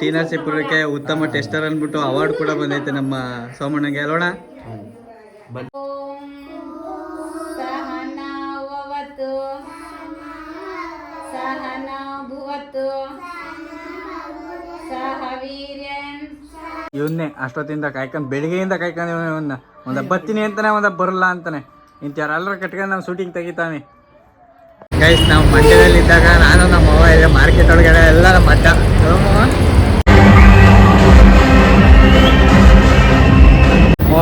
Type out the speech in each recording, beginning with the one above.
ಟೀನಾ ಸಿಪುರಕ್ಕೆ ಉತ್ತಮ ಟೆಸ್ಟರ್ ಅಂದ್ಬಿಟ್ಟು ಅವಾರ್ಡ್ ಕೂಡ ಬಂದೈತೆ ನಮ್ಮ ಸೋಮಣ್ಣಗೆ. ಅಲ್ಲೋಣ ಇವನ್ನೇ ಅಷ್ಟೊತ್ತಿಂದ ಕಾಯ್ಕೊಂಡು ಬೆಳಿಗ್ಗೆಯಿಂದ ಕಾಯ್ಕೊಂಡು ಇವನ್ನ. ಒಂದ ಬತ್ತೀನಿ ಅಂತಾನೆ ಒಂದ ಬರಲ್ಲ ಅಂತಾನೆ. ಇಂತ ಯಾರೆಲ್ಲರೂ ಕಟ್ಕೊಂಡು ನಾವು ಶೂಟಿಂಗ್ ತೆಗಿತಾನೆ. ಗೈಸ್ ನಾವು ಮಂಡ್ಯದಲ್ಲಿ ಇದ್ದಾಗ ನಾನು ನಮ್ಮ ಅವ್ವ ಮಾರ್ಕೆಟ್ ಒಳಗಡೆ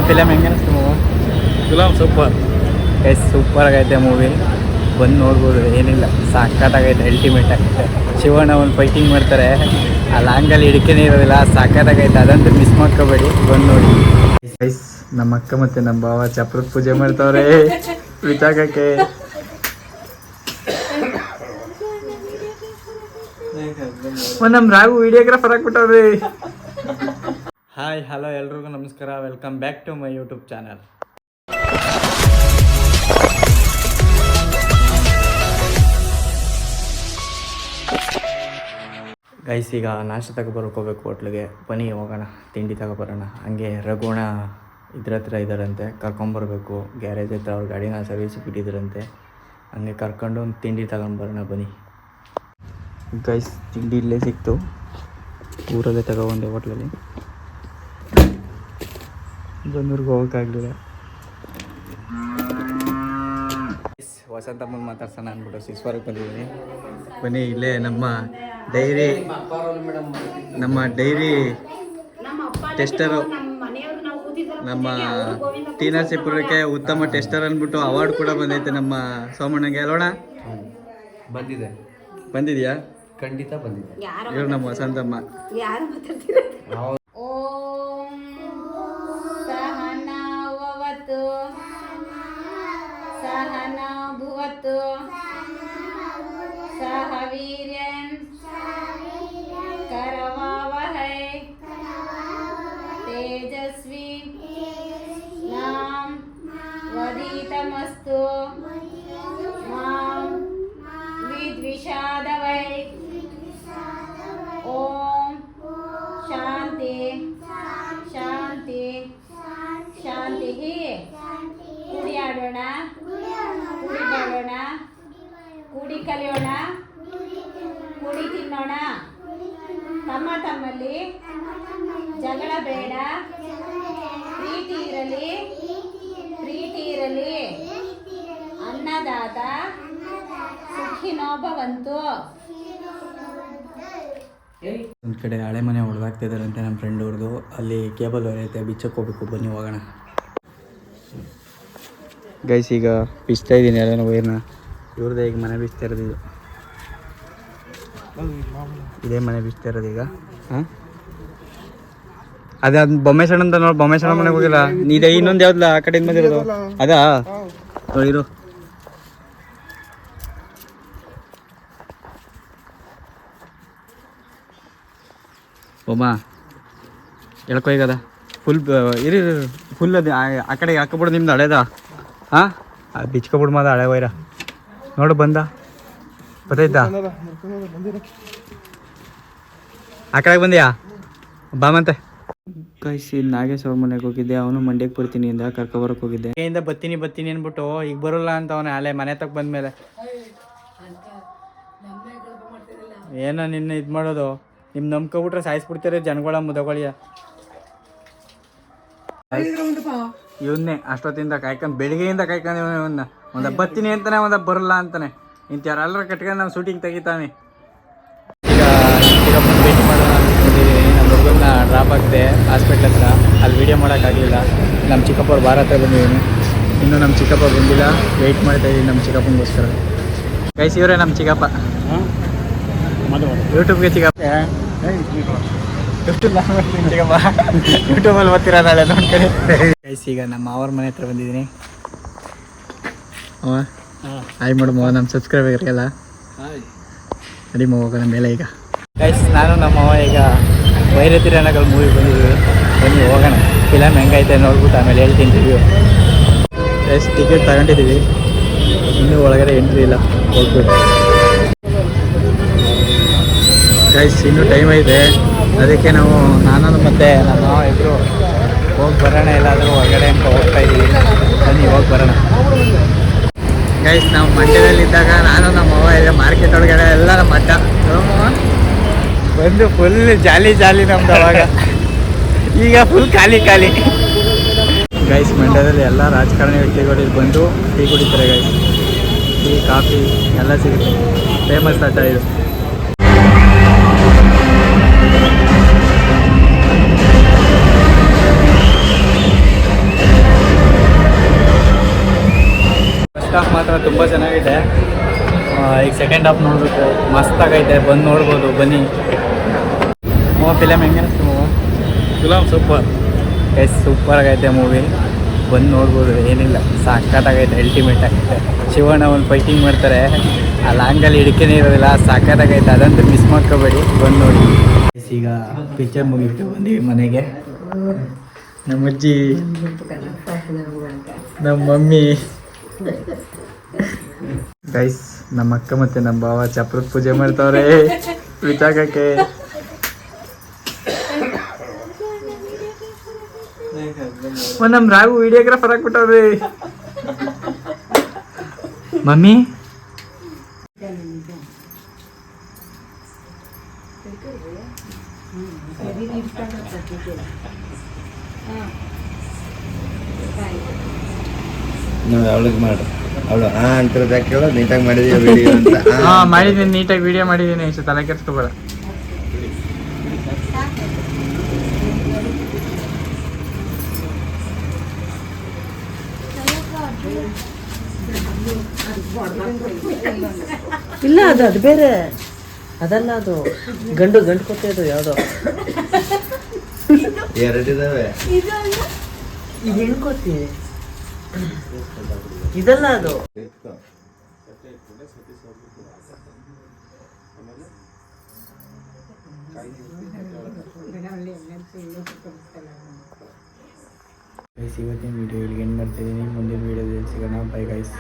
ಫಿಲಮ್ ಹೆಂಗೆ ಅನಿಸ್ತು ಫಿಲಮ್ ಸೂಪರ್ ಎಸ್ ಸೂಪರ್ ಆಗೈತೆ ಮೂವಿ. ಬಂದು ನೋಡ್ಬೋದು ಏನಿಲ್ಲ. ಸಾಕತ್ತಾಗೈತೆ ಅಲ್ಟಿಮೇಟ್ ಆಗೈತೆ. ಶಿವಣ್ಣ ಒಂದು ಫೈಟಿಂಗ್ ಮಾಡ್ತಾರೆ. ಆ ಲಾಂಗಲ್ಲಿ ಹಿಡ್ಕೆನೇ ಇರೋದಿಲ್ಲ ಸಾಕತ್ತಾಗೈತೆ ಅದಂತೂ ಮಿಸ್ ಮಾಡ್ಕೋಬೇಡಿ. ಬಂದು ನೋಡಿ. ಗೈಸ್ ನಮ್ಮ ಅಕ್ಕ ಮತ್ತು ನಮ್ಮ ಭಾವ ಚಪ್ರದ ಪೂಜೆ ಮಾಡ್ತಾವ್ರೆ. ಬಿಚ್ಚಾಕಕ್ಕೆ ನಮ್ಮ ರಾಘು ವಿಡಿಯೋಗ್ರಾಫರ್ ಆಗ್ಬಿಟ್ಟವ್ರಿ. ಹಾಯ್ ಹಲೋ ಎಲ್ರಿಗೂ ನಮಸ್ಕಾರ. Welcome back to my YouTube channel guys ಈಗ ನಾಷ್ಟ ತಗೊಬರಕ್ಕೆ ಹೋಗ್ಬೇಕು ಹೋಟ್ಲಿಗೆ. ಬನ್ನಿ, ಹೋಗೋಣ. ತಿಂಡಿ ತಗೊಬರೋಣ. ಹಂಗೆ ರಘುಣ ಇದ್ರ ಹತ್ರ ಇದ್ದಾರಂತೆ ಕರ್ಕೊಂಬರ್ಬೇಕು. ಗ್ಯಾರೇಜ್ ಹತ್ರ ಅವ್ರ ಗಾಡಿನ ಸರ್ವಿಸ್ ಬಿಟ್ಟಿದ್ರಂತೆ. ಹಂಗೆ ಕರ್ಕೊಂಡು ಒಂದು ತಿಂಡಿ ತಗೊಂಬರೋಣ ಬನ್ನಿ. ಗೈಸ್ ತಿಂಡಿ ಇಲ್ಲೇ ಸಿಕ್ತು. ಊರಲ್ಲೇ ತಗೊಬಂದೆ ಹೋಟ್ಲಲ್ಲಿ. ಬಂದೂರ್ಗೆ ಹೋಗೋಕ್ಕಾಗಲಿಲ್ಲ ವಸಂತಮ್ಮನ ಮಾತಾಡ್ಸೋಣ ಅಂದ್ಬಿಟ್ಟು ಸಿಸ್ವರ್ಗೆ ಬಂದಿದ್ದೀನಿ. ಬನ್ನಿ ಇಲ್ಲೇ ನಮ್ಮ ಡೈರಿ ನಮ್ಮ ಡೈರಿ ಟೆಸ್ಟರು ನಮ್ಮ ಟಿ ನರಸೀಪುರಕ್ಕೆ ಉತ್ತಮ ಟೆಸ್ಟರ್ ಅಂದ್ಬಿಟ್ಟು ಅವಾರ್ಡ್ ಕೂಡ ಬಂದೈತೆ ನಮ್ಮ ಸೋಮಣ್ಣಗೆ. ಅಲ್ಲೋಣ ಬಂದಿದೆ. ಬಂದಿದೆಯಾ? ಖಂಡಿತ ಬಂದಿದೆ. ಇವ್ರು ನಮ್ಮ ವಸಂತಮ್ಮ. सहना भुवतु। सह वीर्यं करवावहै। तेजस्वी नाम वदितमस्तु। ಕಲಿಯೋಣ? ಕುಡಿ ತಿನ್ನೋಣ? ತಮ್ಮ ತಮ್ಮಲ್ಲಿ? ಜಗಳ ಬೇಡ? ಪ್ರೀತಿ ಇರಲಿ? ಪ್ರೀತಿ ಇರಲಿ? ಅನ್ನದಾತ? ಸುಖಿನೋಭವಂತು? ಒಂದು ಕಡೆ ಹಳೆ ಮನೆ ಹೊಡೆದಾಗ್ತಿದಾರಂತೆ ನಮ್ಮ ಫ್ರೆಂಡ್ ಅವ್ರದ್ದು ಅಲ್ಲಿ ಕೇಬಲ್ ಹೊರೈತೆ ಬಿಚ್ಚಕ್ಕೆ ಹೋಗ್ಬೇಕು. ಬನ್ನಿ, ಹೋಗೋಣ. ಗೈಸ್ ಈಗ ಬಿಚ್ತಾ ಇದ್ದೀನಿ ಎಲ್ಲ ವೈರ್ನ. ಇವ್ರದ್ದೇ ಈಗ ಮನೆ ಬಿಚ್ತಾ ಇರೋದು ಇದು. ಇದೇ ಮನೆ ಬಿಚ್ತಾ ಇರೋದು ಈಗ. ಹಾಂ? ಅದೇ ಅದು ಬೊಮ್ಮೆ ಸಣ್ಣ ಅಂತ ನೋಡಿ ಬೊಮ್ಮೆ ಸಣ್ಣ ಮನೆಗೆ ಹೋಗಿಲ್ಲ? ನೀದೇ ಇನ್ನೊಂದು ಯಾವ್ದಲ್ಲ ಆ ಕಡೆಯಿಂದ ಬಂದಿರೋದು? ಅದಾ? ನೋಡಿರು ಒಮ್ಮ ಎಳ್ಕೊ ಈಗದ ಫುಲ್ ಇರಿ ಫುಲ್ ಅದು, ಆ- ಕಡೆ ಹಾಕೋಬಿಡು ನಿಮ್ದು ಹಳೇದ? ಹಾಂ? ಬಿಚ್ಕೊಬಿಡು ಮಾದ ಹಳೆ ವೈರ. ನೋಡು ಬಂದ. ಬತ್ತೈತಾ ಆ ಕಡೆಗೆ ಬಂದ್ಯಾ? ಬಾ ಮಂತೆ ಕೈಸಿ ನಾಗೇಶ್ ಅವ್ರ ಮನೆಗೆ ಹೋಗಿದ್ದೆ. ಅವನು ಮಂಡ್ಯಕ್ಕೆ ಬರ್ತೀನಿ ಇಂದ ಕರ್ಕೊಬರಕ್ಕೆ ಹೋಗಿದ್ದೆ. ಇಂದ ಬತ್ತೀನಿ ಬತ್ತೀನಿ ಅನ್ಬಿಟ್ಟು ಈಗ ಬರೋಲ್ಲ ಅಂತ ಅವನ ಅಲೆ ಮನೆ ತಗ ಬಂದ್ಮೇಲೆ. ಏನೋ ನಿನ್ನ ಇದು ಮಾಡೋದು. ನಿಮ್ ನಂಬ್ಕೊಬಿಟ್ರೆ ಸಾಯಿಸ್ಬಿಡ್ತಾರೆ ಜನಗಳ ಮುದಗಳಿಯ. ಇವನ್ನೇ ಅಷ್ಟೊತ್ತಿಂದ ಕಾಯ್ಕೊಂಡು ಬೆಳಿಗ್ಗೆಯಿಂದ ಕಾಯ್ಕೊಂಡು ಇವನ್ನ. ಒಂದು ಬತ್ತೀನಿ ಅಂತಾನೆ ಒಂದು ಬರಲ್ಲ ಅಂತಾನೆ. ಇಂತ ಯಾರೆಲ್ಲರ ಕಟ್ಕೊಂಡು ನಾವು ಶೂಟಿಂಗ್ ತೆಗಿತಾನೆ. ಈಗ ಭೇಟಿ ಮಾಡೋಣ ನಮ್ಮ ಹುಡುಗನ ಡ್ರಾಪ್ ಆಗಿದೆ ಹಾಸ್ಪಿಟ್ಲ್ ಹತ್ರ. ಅಲ್ಲಿ ವೀಡಿಯೋ ಮಾಡೋಕ್ಕಾಗಲಿಲ್ಲ. ನಮ್ಮ ಚಿಕ್ಕಪ್ಪವ್ರು ಹತ್ರ ಬಂದಿದ್ದೀನಿ ಇನ್ನೂ ನಮ್ಮ ಚಿಕ್ಕಪ್ಪ ಬಂದಿಲ್ಲ. ವೆಯ್ಟ್ ಮಾಡ್ತಾ ಇದ್ದೀನಿ ನಮ್ಮ ಚಿಕ್ಕಪ್ಪನಿಗೋಸ್ಕರ. ಕೈಸಿ ಇವರೇ ನಮ್ಮ ಚಿಕ್ಕಪ್ಪ. ಯೂಟ್ಯೂಬ್ಗೆ ಚಿಕ್ಕಪ್ಪ. ಯೂಟ್ಯೂಬ್ ಚಿಕ್ಕಪ್ಪ. ಯೂಟ್ಯೂಬಲ್ಲಿ ಬರ್ತೀರಾ ನಾಳೆ ನೋಡ್ಕೊಳ್ಳಿ ಗೈಸ್ ಈಗ ನಮ್ಮ ಅವ್ರ ಮನೆ ಹತ್ರ ಬಂದಿದ್ದೀನಿ. ಅವ ಹಾಯ್ ಮೇಡಮ್ ನಮ್ಮ ಸಬ್ಸ್ಕ್ರೈಬರ್ಗೆಲ್ಲ. ಅಡಿ ಹೋಗೋಣ ಮೇಲೆ ಈಗ. ಗೈಸ್ ನಾನು ನಮ್ಮ ಅವ ಈಗ ವೈರತಿರನಗಲ್ ಮೂವಿ ಬಂದಿದ್ದೀವಿ ಬನ್ನಿ ಹೋಗೋಣ. ಫಿಲಮ್ ಹೆಂಗೈತೆ ನೋಡ್ಬಿಟ್ಟು ಆಮೇಲೆ ಹೇಳ್ತೀನಿ ರಿವ್ಯೂ ಗೈಸ್ ಟಿಕೆಟ್ ತಗೊಂಡಿದ್ದೀವಿ. ಇನ್ನೂ ಒಳಗಡೆ ಎಂಟ್ರಿ ಇಲ್ಲ. ಹೋಗ್ಬಿಟ್ಟು ಗೈಸ್ ಇನ್ನೂ ಟೈಮ್ ಐತೆ. ಅದಕ್ಕೆ ನಾವು ನಾನು ಮತ್ತೆ ನಮ್ಮ ಮಾವ ಇಬ್ಬರು ಹೋಗಿ ಬರೋಣ ಎಲ್ಲಾದರೂ ಹೊರಗಡೆ ಅಂತ ಹೋಗ್ತಾ ಇದ್ದೀವಿ. ಬನ್ನಿ ಹೋಗಿ ಬರೋಣ. ಗೈಸ್ ನಾವು ಮಂಡ್ಯದಲ್ಲಿದ್ದಾಗ ನಾನು, ನಮ್ಮ ಅವ್ವ, ಎಲ್ಲ ಮಾರ್ಕೆಟ್ ಒಳಗಡೆ ಎಲ್ಲ ನಮ್ಮ ಅಜ್ಜ. ಬಂದು ಫುಲ್ ಜಾಲಿ ಜಾಲಿ ನಮ್ದು ಅವಾಗ. ಈಗ ಫುಲ್ ಖಾಲಿ ಖಾಲಿ. ಗೈಸ್ ಮಂಡ್ಯದಲ್ಲಿ ಎಲ್ಲ ರಾಜಕಾರಣಿ ವ್ಯಕ್ತಿಗಳು ಬಂದು ಟೀ ಕುಡಿತಾರೆ ಗೈಸ್ ಟೀ ಕಾಫಿ ಎಲ್ಲ ಸಿಗುತ್ತೆ. ಫೇಮಸ್ ಅಡ್ಡ ಇದು. ಫಸ್ಟ್ ಹಾಫ್ ಮಾತ್ರ ತುಂಬ ಚೆನ್ನಾಗಿದೆ. ಈಗ ಸೆಕೆಂಡ್ ಹಾಫ್ ನೋಡಬೇಕು. ಮಸ್ತಾಗೈತೆ ಬಂದು ನೋಡ್ಬೋದು. ಬನ್ನಿ. ಮೂವ ಫಿಲಮ್ ಹೆಂಗೆ ಅನಿಸ್ತು movie? Film super. Yes super ಆಗೈತೆ ಮೂವಿ. ಬಂದು ನೋಡ್ಬೋದು. ಏನಿಲ್ಲ. ಸಾಕತ್ತಾಗೈತೆ ಅಲ್ಟಿಮೇಟ್ ಆಗೈತೆ. ಶಿವಣ್ಣ ಒಂದು ಫೈಟಿಂಗ್ ಮಾಡ್ತಾರೆ. ಆ ಲಾಂಗಲ್ಲಿ ಹಿಡ್ಕೆನೇ ಇರೋದಿಲ್ಲ. ಸಾಕತ್ತಾಗೈತೆ ಅದಂತೂ ಮಿಸ್ ಮಾಡ್ಕೋಬೇಡಿ. ಬಂದು ನೋಡಿ. ಈಗ ಪಿಕ್ಚರ್ ಮುಗಿಬಿಟ್ಟು ಬಂದೀವಿ ಮನೆಗೆ. ನಮ್ಮ ಅಜ್ಜಿ ನಮ್ಮ ಮಮ್ಮಿ ಗೈಸ್ ನಮ್ಮ ಅಕ್ಕ ಮತ್ತೆ ನಮ್ಮ ಭಾವ ಚಪ್ರದ ಪೂಜೆ ಮಾಡ್ತಾವ್ರೆ. ಬಿಚ್ಚಾಕಕ್ಕೆ ನಮ್ ರಾಗು ವಿಡಿಯೋಗ್ರಾಫರ್ ಹಾಕ್ಬಿಟ್ಟವ್ರಿ ಮಮ್ಮಿ? ನಾವು ಯಾವ್ಲಿಗೆ ಮಾಡು ಅವಳು ಹಾ ಅಂತ ಯಾಕೆ ಹೇಳೋ ನೀಟಾಗಿ ಮಾಡಿದೀವಿ ವಿಡಿಯೋ ಅಂತ. ಹಾ ಅಂತ. ಮಾಡಿದೀನಿ ನೀಟಾಗಿ ವಿಡಿಯೋ ಮಾಡಿದೀನಿ ಇಷ್ಟು ತಲೆ ಕೆಡ್ಸ್ಕೊಬೇಡ ಇಲ್ಲ ಅದು ಅದು ಬೇರೆ. ಅದಲ್ಲ ಅದು ಗಂಡು ಗಂಡು ಕೊಟ್ಟಿದ್ದು ಯಾವುದೋ. ಎರಡಿದಾವೆ ಇದು ಹೆಣ್ಣು ಇದಲ್ಲ ಅದು. ಇವತ್ತಿನ ವಿಡಿಯೋ ಏನು ಮಾಡ್ತಿದ್ದೀನಿ ಮುಂದಿನ ವಿಡಿಯೋದಲ್ಲಿ ಸಿಗೋಣ. Bye guys